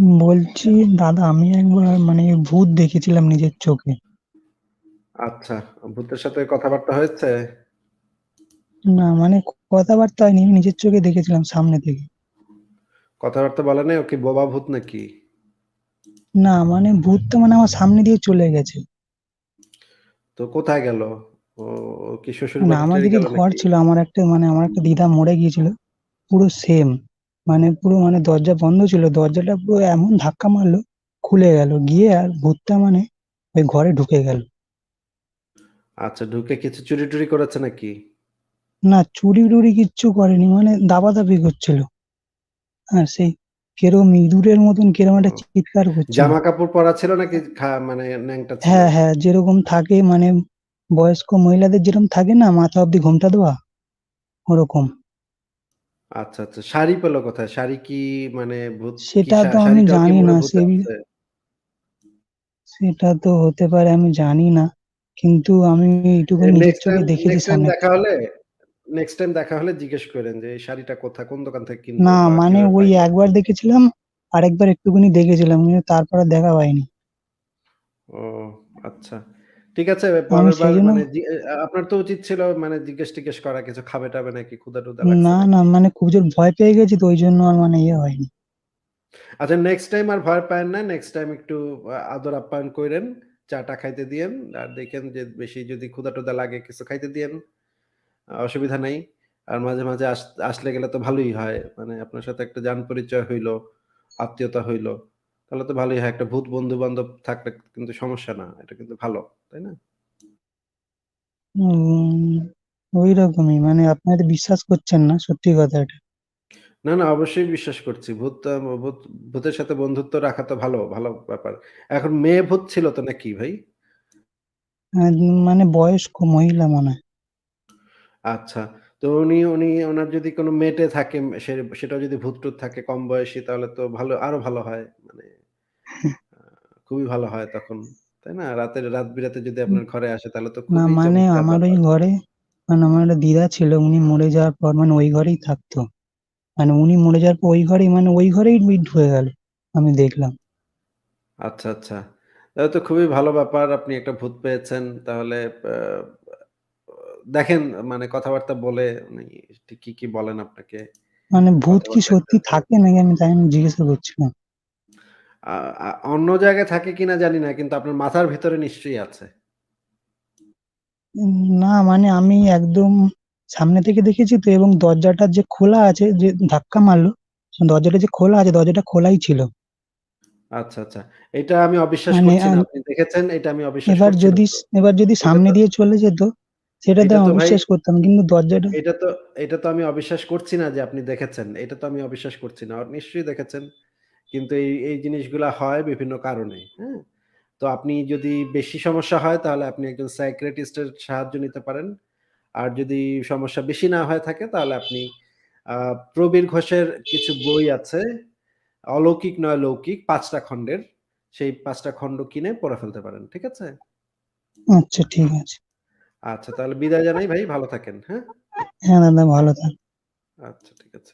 বলছি দাদা আমি একবার মানে ভূত দেখেছিলাম নিজের চোখে। আচ্ছা, ভূতের সাথে কথাবার্তা হয়েছে? না মানে কথাবার্তা হয়নি। নিজের চোখে দেখেছিলাম সামনে থেকে। কথাবার্তা বলে নাই? ওকে বোবা ভূত নাকি? না মানে ভূত তো মানে আমার সামনে দিয়ে চলে গেছে। তো কোথায় গেল? ও কি না শ্বশুরবাড়ি-টাড়ি আমাদেরই ঘর ছিল। আমার একটা মানে আমার একটা দিদা মরে গিয়েছিল। পুরো সেম। মানে পুরো মানে দরজা বন্ধ ছিল। দরজাটা পুরো এমন ধাক্কা মারলো, খুলে গেল। গিয়ে আর ভূতটা মানে ওই ঘরে ঢুকে গেল। আচ্ছা, ঢুকে কিছু চুরি-টুরি করেছে নাকি? না চুরি-টুরি কিচ্ছু করেনি। মানে দাপাদাপি করছিল। হ্যাঁ, সেই কীরকম ইঁদুরের মতন কীরকম একটা চিৎকার করছিল। জামা কাপড় পরা ছিল নাকি মানে ন্যাংটা? হ্যাঁ, হ্যাঁ, যেরকম থাকে মানে বয়স্ক মহিলাদের যেরকম থাকে না মাথা অব্দি ঘোমটা দেওয়া? ওরকম। আচ্ছা, আচ্ছা। শাড়ি পেল কোথায়? শাড়ি কি মানে ভূত কি সেটা শা তো আমি শাড়িটাও কি জানি মনে না। সে বি আছে? সেটা তো হতে পারে আমি জানি না। কিন্তু আমি এ এইটুকুনি নিজের নেক্সট চোখে দেখেছি নেক্সট টাইম সামনে দেখা হলে নেক্সট টাইম দেখা হলে জিজ্ঞেস করেন যে, "এই শাড়িটা কোথায়? কোন দোকান থেকে কিনলো না বা মানে কীভাবে ওই পাইলো?" একবার দেখেছিলাম, আরেকবার একটুখানি দেখেছিলাম। কিন্তু তারপর আর দেখা হয়নি। ও আচ্ছা। ঠিক আছে মানে আপনার তো উচিত ছিল মানে জিজ্ঞেস-টিজ্ঞেস করা কিছু খাবে-টাবে নাকি? ক্ষুধা-টুধা লাগছে না, না মানে খুব জোর ভয় পেয়ে গেছি তো ঐজন্য আর মানে ইয়ে হয়নি। আচ্ছা নেক্সট টাইম আর ভয় পায়েন না। নেক্সট টাইম একটু আদর আপ্যায়ন করেন চা-টা খাইতে দিয়েন। আর দেখেন যে বেশি যদি ক্ষুধা টুদা লাগে কিছু খাইতে দিয়েন। অসুবিধা নাই। আর মাঝে, মাঝে আসলে গেলে তো ভালোই হয়। মানে আপনার সাথে একটা জান পরিচয় হইল আত্মীয়তা হইল। তাহলে তো ভালোই হয়। একটা ভূত বন্ধু-বান্ধব থাকলে কিন্তু সমস্যা না। এটা কিন্তু ভালো। তাই না? উম ঐরকমই মানে আপনি হয়তো বিশ্বাস করছেন না। সত্যি কথা এটা। না, না অবশ্যই বিশ্বাস করছি। ভূত ভূতের সাথে বন্ধুত্ব রাখা তো ভালো, ভালো ব্যাপার। এখন মেয়ে ভূত ছিল তো নাকি ভাই? মানে বয়স্ক মহিলা মনে হয়। আচ্ছা। তো উনি উনি ওনার যদি কোনো মেয়ে-টেয়ে থাকে সে সেটাও যদি ভূত-টুত থাকে কম বয়সী তাহলে তো ভালো আরও ভালো হয়। মানে খুবই ভালো হয় তখন। তাই না? রাতের রাত বিরাতে যদি আপনার ঘরে আসে তাহলে তো না মানে আমার ওই ঘরে মানে আমার একটা দিদা ছিল। উনি মরে যাওয়ার পর মানে ওই ঘরেই থাকতো। মানে উনি মরে যাওয়ার পর ওই ঘরেই মানে ওই ঘরেই ঢুকে গেল। আমি দেখলাম। আচ্ছা, আচ্ছা। তাহলে তো খুবই ভালো ব্যাপার। আপনি একটা ভূত পেয়েছেন। তাহলে দেখেন মানে কথাবার্তা বলে কি, কি বলেন আপনাকে? মানে ভূত কি সত্যি থাকে নাকি আমি তাই আমি জিজ্ঞাসা করছিলাম? অন্য জায়গায় থাকে কিনা জানি না। কিন্তু আপনার মাথার ভিতরে নিশ্চয়ই আছে। না মানে আমি একদম সামনে থেকে দেখেছি তো এবং দরজাটা যে খোলা আছে যে ধাক্কা মারলো দরজাটা যে খোলা আছে দরজাটা খোলাই ছিল। আচ্ছা, আচ্ছা। এটা আমি অবিশ্বাস মানে করছি না। আপনি দেখেছেন এটা আমি অবিশ্বাস এবার করছি যদি এবার যদি সামনে দিয়ে চলে যেত, আমি তো অবিশ্বাস করতাম। কিন্তু দরজাটা এটা তো এটা তো আমি অবিশ্বাস করছি না যে আপনি দেখেছেন। এটা তো আমি অবিশ্বাস করছি না। নিশ্চয়ই দেখেছেন। কিন্তু এই, এই জিনিসগুলা হয় বিভিন্ন কারণে। হ্যাঁ? তো আপনি যদি বেশি সমস্যা হয় তাহলে আপনি একজন সাইকিয়াট্রিস্ট এর সাহায্য নিতে পারেন। আর যদি সমস্যা বেশি না হয়ে থাকে তাহলে আপনি প্রবীর ঘোষের কিছু বই আছে। অলৌকিক নয় লৌকিক ৫ টা খন্ডের। সেই ৫ টা খন্ড কিনে পড়ে ফেলতে পারেন। ঠিক আছে? আচ্ছা ঠিক আছে। আচ্ছা তাহলে বিদায় জানাই ভাই। ভালো থাকেন। হ্যাঁ? হ্যাঁ দাদা ভালো থাকেন আচ্ছা ঠিক আছে।